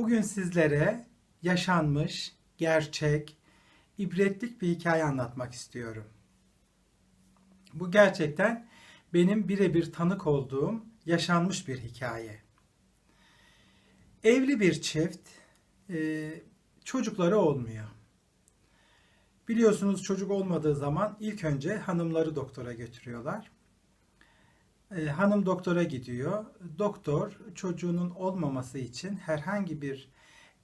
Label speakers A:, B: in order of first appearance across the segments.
A: Bugün sizlere yaşanmış, gerçek, ibretlik bir hikaye anlatmak istiyorum. Bu gerçekten benim birebir tanık olduğum yaşanmış bir hikaye. Evli bir çift, e, çocukları olmuyor. Biliyorsunuz çocuk olmadığı zaman ilk önce hanımları doktora götürüyorlar. E, hanım doktora gidiyor. Doktor çocuğunun olmaması için herhangi bir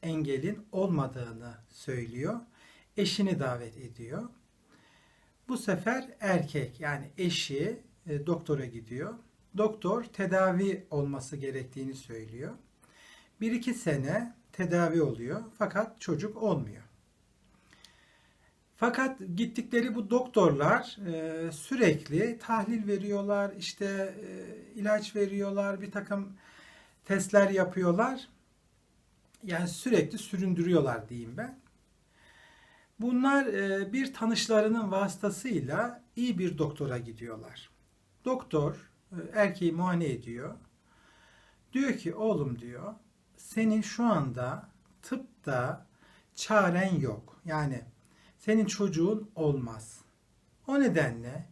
A: engelin olmadığını söylüyor. Eşini davet ediyor. Bu sefer erkek yani eşi e, doktora gidiyor. Doktor tedavi olması gerektiğini söylüyor. Bir iki sene tedavi oluyor fakat çocuk olmuyor. Fakat gittikleri bu doktorlar e, sürekli tahlil veriyorlar, işte e, ilaç veriyorlar, bir takım testler yapıyorlar. Yani sürekli süründürüyorlar diyeyim ben. Bunlar e, bir tanışlarının vasıtasıyla iyi bir doktora gidiyorlar. Doktor e, erkeği muayene ediyor. Diyor ki oğlum diyor senin şu anda tıpta çaren yok. Yani senin çocuğun olmaz. O nedenle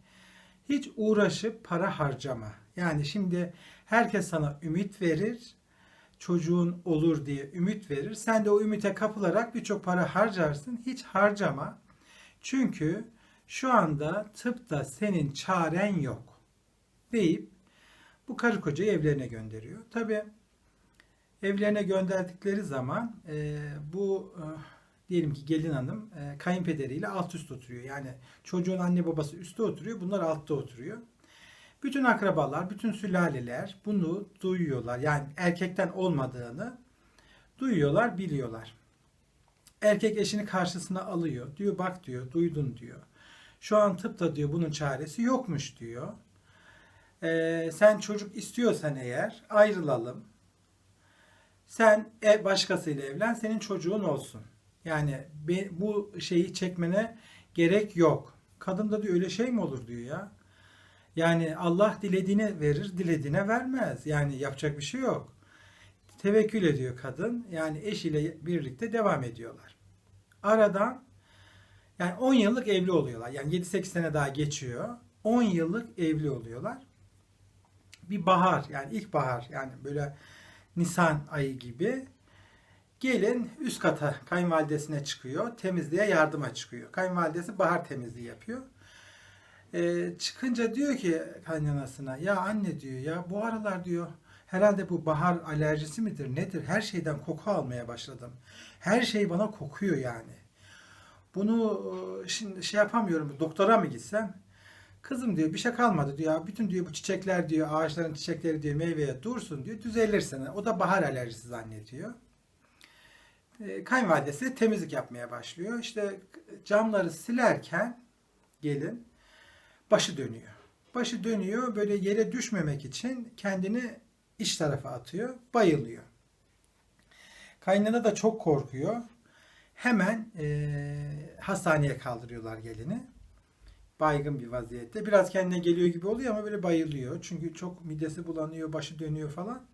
A: hiç uğraşıp para harcama. Yani şimdi herkes sana ümit verir, çocuğun olur diye ümit verir. Sen de o ümite kapılarak birçok para harcarsın. Hiç harcama. Çünkü şu anda tıpta senin çaren yok deyip bu karı kocayı evlerine gönderiyor. Tabi evlerine gönderdikleri zaman e, bu e, diyelim ki gelin hanım e, kayınpederiyle alt üst oturuyor. Yani çocuğun anne babası üstte oturuyor, bunlar altta oturuyor. Bütün akrabalar, bütün sülaleler bunu duyuyorlar. Yani erkekten olmadığını duyuyorlar, biliyorlar. Erkek eşini karşısına alıyor. Diyor bak diyor, duydun diyor. Şu an tıpta diyor bunun çaresi yokmuş diyor. Ee, sen çocuk istiyorsan eğer ayrılalım. Sen ev başkasıyla evlen, senin çocuğun olsun. Yani bu şeyi çekmene gerek yok. Kadın da diyor öyle şey mi olur diyor ya. Yani Allah dilediğine verir, dilediğine vermez. Yani yapacak bir şey yok. Tevekkül ediyor kadın. Yani eşiyle birlikte devam ediyorlar. Aradan yani 10 yıllık evli oluyorlar. Yani 7-8 sene daha geçiyor. 10 yıllık evli oluyorlar. Bir bahar yani ilkbahar yani böyle Nisan ayı gibi gelin üst kata kayınvalidesine çıkıyor. Temizliğe yardıma çıkıyor. Kayınvalidesi bahar temizliği yapıyor. Ee, çıkınca diyor ki kaynanasına ya anne diyor ya bu aralar diyor herhalde bu bahar alerjisi midir nedir her şeyden koku almaya başladım. Her şey bana kokuyor yani. Bunu e, şimdi şey yapamıyorum doktora mı gitsem? Kızım diyor bir şey kalmadı diyor. Bütün diyor bu çiçekler diyor ağaçların çiçekleri diyor meyveye dursun diyor düzelirsin. O da bahar alerjisi zannediyor. E, kayınvalidesi temizlik yapmaya başlıyor. İşte camları silerken gelin başı dönüyor. Başı dönüyor böyle yere düşmemek için kendini iç tarafa atıyor. Bayılıyor. Kaynana da çok korkuyor. Hemen e, hastaneye kaldırıyorlar gelini. Baygın bir vaziyette. Biraz kendine geliyor gibi oluyor ama böyle bayılıyor. Çünkü çok midesi bulanıyor, başı dönüyor falan.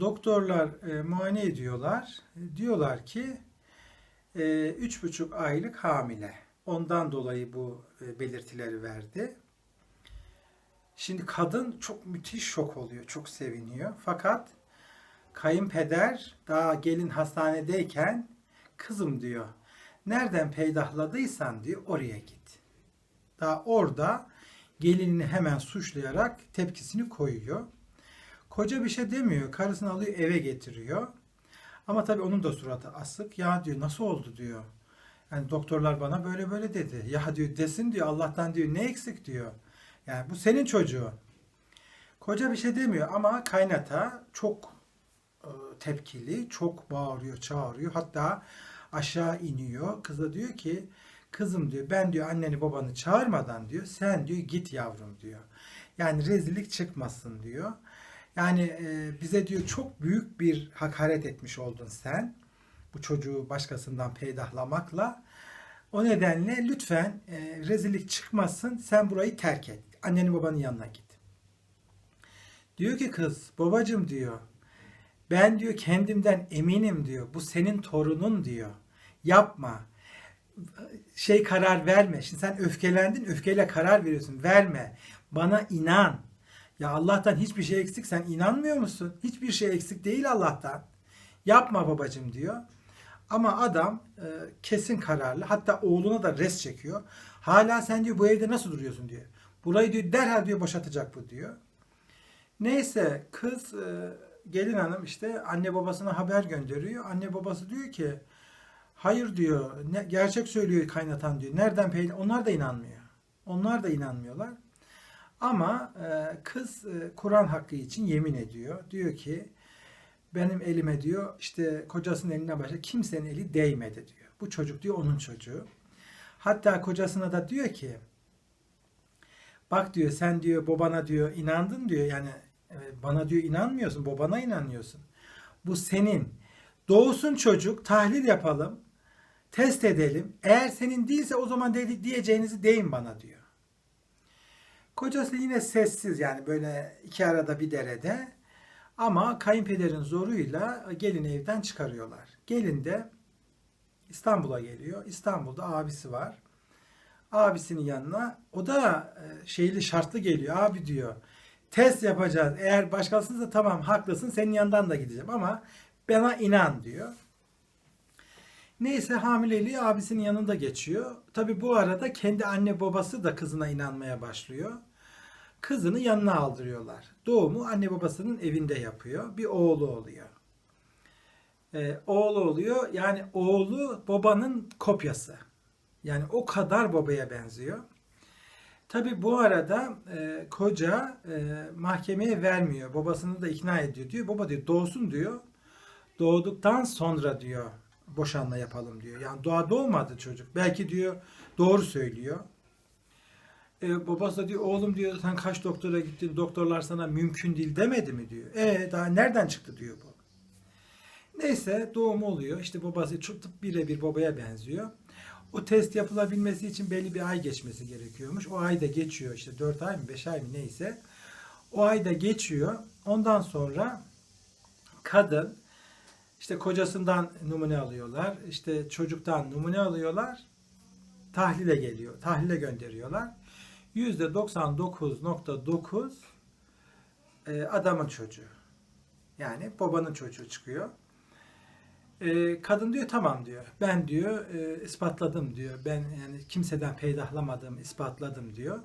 A: Doktorlar e, muayene ediyorlar. E, diyorlar ki e, üç buçuk aylık hamile. Ondan dolayı bu e, belirtileri verdi. Şimdi kadın çok müthiş şok oluyor, çok seviniyor. Fakat kayınpeder daha gelin hastanedeyken kızım diyor, nereden peydahladıysan diyor oraya git. Daha orada gelinini hemen suçlayarak tepkisini koyuyor. Koca bir şey demiyor. Karısını alıyor eve getiriyor. Ama tabii onun da suratı asık. Ya diyor nasıl oldu diyor. Yani doktorlar bana böyle böyle dedi. Ya diyor desin diyor Allah'tan diyor ne eksik diyor. Yani bu senin çocuğun. Koca bir şey demiyor ama kaynata çok e, tepkili, çok bağırıyor, çağırıyor. Hatta aşağı iniyor. Kız da diyor ki kızım diyor ben diyor anneni babanı çağırmadan diyor sen diyor git yavrum diyor. Yani rezillik çıkmasın diyor. Yani e, bize diyor çok büyük bir hakaret etmiş oldun sen. Bu çocuğu başkasından peydahlamakla. O nedenle lütfen e, rezillik çıkmasın sen burayı terk et. Annenin babanın yanına git. Diyor ki kız babacım diyor Ben diyor kendimden eminim diyor. Bu senin torunun diyor. Yapma. Şey karar verme. Şimdi sen öfkelendin, öfkeyle karar veriyorsun. Verme. Bana inan. Ya Allah'tan hiçbir şey eksik. Sen inanmıyor musun? Hiçbir şey eksik değil Allah'tan. Yapma babacım diyor. Ama adam e, kesin kararlı. Hatta oğluna da res çekiyor. Hala sen diyor bu evde nasıl duruyorsun diyor. Burayı diyor derhal diyor boşatacak bu diyor. Neyse kız e, gelin hanım işte anne babasına haber gönderiyor. Anne babası diyor ki hayır diyor ne, gerçek söylüyor kaynatan diyor. Nereden peyda? Onlar da inanmıyor. Onlar da inanmıyorlar. Ama e, kız e, Kur'an hakkı için yemin ediyor. Diyor ki benim elime diyor işte kocasının eline başka kimsenin eli değmedi diyor. Bu çocuk diyor onun çocuğu. Hatta kocasına da diyor ki bak diyor sen diyor babana diyor inandın diyor yani e, bana diyor inanmıyorsun babana inanıyorsun. Bu senin. Doğusun çocuk tahlil yapalım. Test edelim. Eğer senin değilse o zaman dedi, diyeceğinizi deyin bana diyor. Kocası yine sessiz yani böyle iki arada bir derede. Ama kayınpederin zoruyla gelin evden çıkarıyorlar. Gelin de İstanbul'a geliyor. İstanbul'da abisi var. Abisinin yanına o da e, şeyli şartlı geliyor. Abi diyor test yapacağız. Eğer başkasıysa tamam haklısın senin yanından da gideceğim ama bana inan diyor. Neyse hamileliği abisinin yanında geçiyor. Tabi bu arada kendi anne babası da kızına inanmaya başlıyor. Kızını yanına aldırıyorlar. Doğumu anne babasının evinde yapıyor. Bir oğlu oluyor. Ee, oğlu oluyor. Yani oğlu babanın kopyası. Yani o kadar babaya benziyor. Tabi bu arada e, koca e, mahkemeye vermiyor. Babasını da ikna ediyor. Diyor baba diyor doğsun diyor. Doğduktan sonra diyor boşanma yapalım diyor. Yani doğa doğmadı çocuk. Belki diyor doğru söylüyor. E, babası da diyor oğlum diyor sen kaç doktora gittin doktorlar sana mümkün değil demedi mi diyor. E daha nereden çıktı diyor bu. Neyse doğum oluyor. İşte babası tıp birebir babaya benziyor. O test yapılabilmesi için belli bir ay geçmesi gerekiyormuş. O ay da geçiyor işte 4 ay mı 5 ay mı neyse. O ay da geçiyor. Ondan sonra kadın işte kocasından numune alıyorlar. işte çocuktan numune alıyorlar. Tahlile geliyor. Tahlile gönderiyorlar. %99.9 e, adamın çocuğu. Yani babanın çocuğu çıkıyor. E, kadın diyor tamam diyor. Ben diyor e, ispatladım diyor. Ben yani kimseden peydahlamadığımı ispatladım diyor.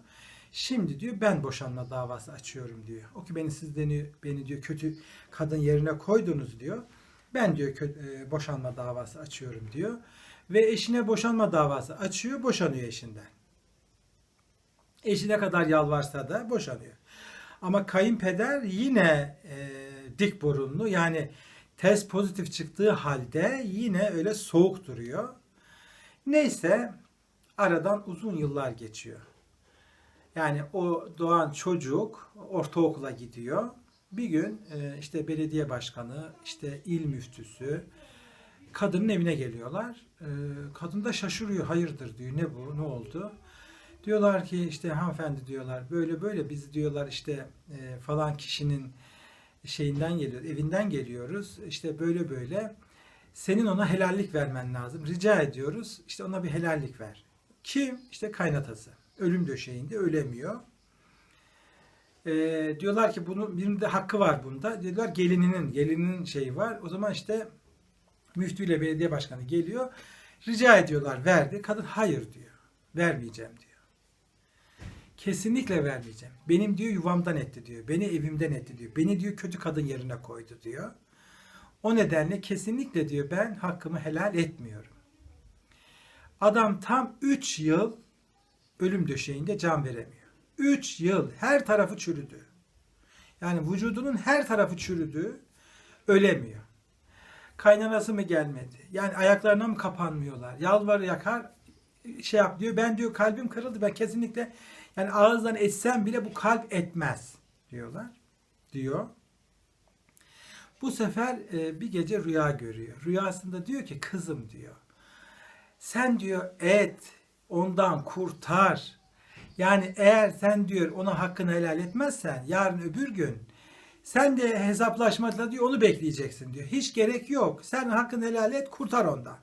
A: Şimdi diyor ben boşanma davası açıyorum diyor. O ki beni siz beni, diyor kötü kadın yerine koydunuz diyor. Ben diyor boşanma davası açıyorum diyor. Ve eşine boşanma davası açıyor, boşanıyor eşinden. Eşi ne kadar yalvarsa da boşanıyor. Ama kayınpeder yine e, dik burunlu yani test pozitif çıktığı halde yine öyle soğuk duruyor. Neyse aradan uzun yıllar geçiyor. Yani o doğan çocuk ortaokula gidiyor. Bir gün e, işte belediye başkanı, işte il müftüsü kadının evine geliyorlar. E, Kadın da şaşırıyor. Hayırdır diyor. Ne bu? Ne oldu? Diyorlar ki işte hanımefendi diyorlar böyle böyle biz diyorlar işte e, falan kişinin şeyinden geliyor, evinden geliyoruz. İşte böyle böyle. Senin ona helallik vermen lazım. Rica ediyoruz. İşte ona bir helallik ver. Kim? İşte kaynatası. Ölüm döşeğinde ölemiyor. E, diyorlar ki bunun birinde hakkı var bunda. Diyorlar gelininin, gelininin şeyi var. O zaman işte müftüyle belediye başkanı geliyor. Rica ediyorlar verdi. Kadın hayır diyor. Vermeyeceğim diyor. Kesinlikle vermeyeceğim. Benim diyor yuvamdan etti diyor. Beni evimden etti diyor. Beni diyor kötü kadın yerine koydu diyor. O nedenle kesinlikle diyor ben hakkımı helal etmiyorum. Adam tam 3 yıl ölüm döşeğinde can veremiyor. 3 yıl her tarafı çürüdü. Yani vücudunun her tarafı çürüdü. Ölemiyor. Kaynanası mı gelmedi? Yani ayaklarına mı kapanmıyorlar? Yalvar yakar şey yap diyor. Ben diyor kalbim kırıldı. Ben kesinlikle yani ağızdan etsem bile bu kalp etmez diyorlar. Diyor. Bu sefer e, bir gece rüya görüyor. Rüyasında diyor ki kızım diyor. Sen diyor et ondan kurtar. Yani eğer sen diyor ona hakkını helal etmezsen yarın öbür gün Sen de hesaplaşmada diyor onu bekleyeceksin diyor. Hiç gerek yok. Sen hakkını helal et kurtar ondan.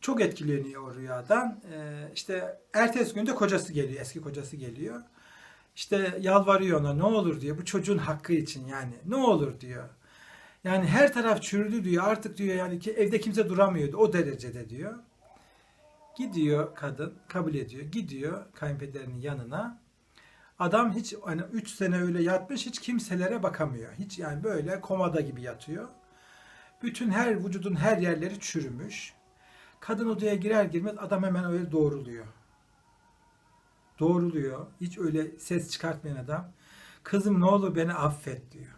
A: Çok etkileniyor rüyadan. Ee, işte ertesi günde kocası geliyor. Eski kocası geliyor. İşte yalvarıyor ona ne olur diyor. Bu çocuğun hakkı için yani. Ne olur diyor. Yani her taraf çürüdü diyor. Artık diyor yani ki evde kimse duramıyordu o derecede diyor. Gidiyor kadın kabul ediyor. Gidiyor kayınpederinin yanına. Adam hiç hani 3 sene öyle yatmış hiç kimselere bakamıyor. Hiç yani böyle komada gibi yatıyor. Bütün her vücudun her yerleri çürümüş. Kadın odaya girer girmez adam hemen öyle doğruluyor. Doğruluyor. Hiç öyle ses çıkartmayan adam. Kızım ne olur beni affet diyor.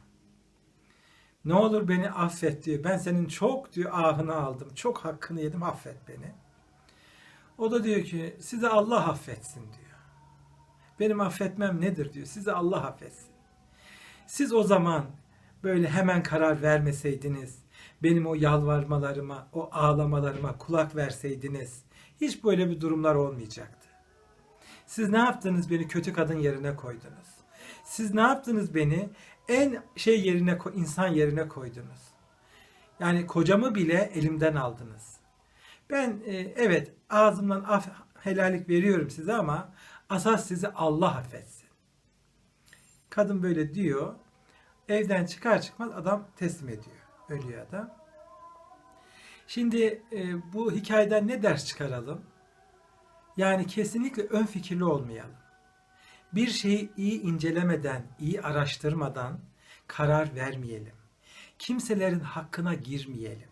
A: Ne olur beni affet diyor. Ben senin çok diyor ahını aldım. Çok hakkını yedim affet beni. O da diyor ki size Allah affetsin diyor. Benim affetmem nedir diyor. Size Allah affetsin. Siz o zaman böyle hemen karar vermeseydiniz, benim o yalvarmalarıma, o ağlamalarıma kulak verseydiniz, hiç böyle bir durumlar olmayacaktı. Siz ne yaptınız beni kötü kadın yerine koydunuz. Siz ne yaptınız beni en şey yerine insan yerine koydunuz. Yani kocamı bile elimden aldınız. Ben e, evet ağzımdan af, helallik veriyorum size ama asas sizi Allah affetsin. Kadın böyle diyor. Evden çıkar çıkmaz adam teslim ediyor. Ölüyor adam. Şimdi e, bu hikayeden ne ders çıkaralım? Yani kesinlikle ön fikirli olmayalım. Bir şeyi iyi incelemeden, iyi araştırmadan karar vermeyelim. Kimselerin hakkına girmeyelim.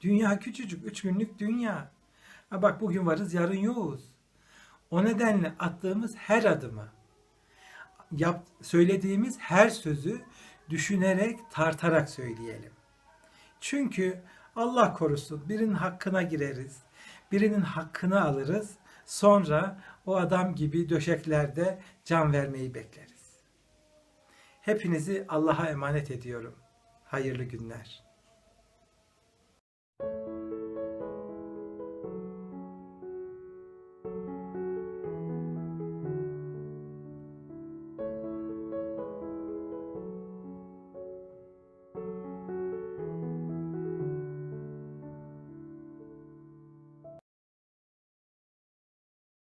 A: Dünya küçücük, üç günlük dünya. Ha bak bugün varız, yarın yokuz. O nedenle attığımız her adımı, yap, söylediğimiz her sözü düşünerek, tartarak söyleyelim. Çünkü Allah korusun birinin hakkına gireriz, birinin hakkını alırız. Sonra o adam gibi döşeklerde can vermeyi bekleriz. Hepinizi Allah'a emanet ediyorum. Hayırlı günler.